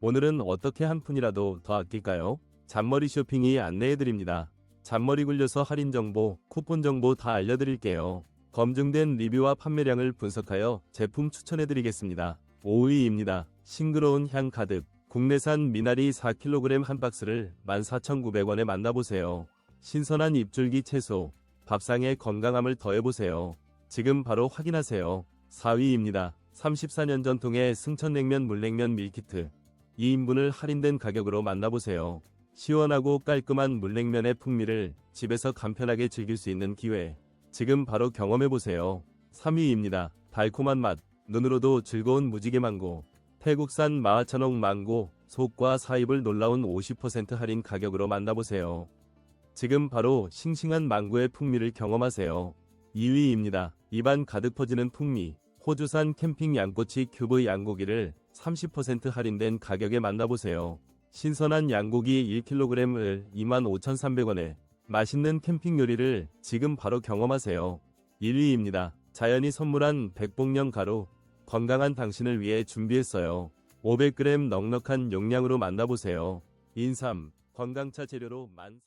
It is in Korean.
오늘은 어떻게 한 푼이라도 더 아낄까요? 잔머리 쇼핑이 안내해드립니다. 잔머리 굴려서 할인 정보, 쿠폰 정보 다 알려드릴게요. 검증된 리뷰와 판매량을 분석하여 제품 추천해드리겠습니다. 5위입니다. 싱그러운 향 가득. 국내산 미나리 4kg 한 박스를 14,900원에 만나보세요. 신선한 입줄기 채소, 밥상의 건강함을 더해보세요. 지금 바로 확인하세요. 4위입니다. 34년 전통의 승천냉면 물냉면 밀키트. 2인분을 할인된 가격으로 만나보세요. 시원하고 깔끔한 물냉면의 풍미를 집에서 간편하게 즐길 수 있는 기회. 지금 바로 경험해보세요. 3위입니다. 달콤한 맛, 눈으로도 즐거운 무지개 망고. 태국산 마하천옥 망고, 속과 사입을 놀라운 50% 할인 가격으로 만나보세요. 지금 바로 싱싱한 망고의 풍미를 경험하세요. 2위입니다. 입안 가득 퍼지는 풍미. 호주산 캠핑 양꼬치 큐브 양고기를 30% 할인된 가격에 만나보세요. 신선한 양고기 1kg을 25,300원에 맛있는 캠핑 요리를 지금 바로 경험하세요. 1위입니다. 자연이 선물한 백봉령 가루. 건강한 당신을 위해 준비했어요. 500g 넉넉한 용량으로 만나보세요. 인삼, 건강차 재료로 만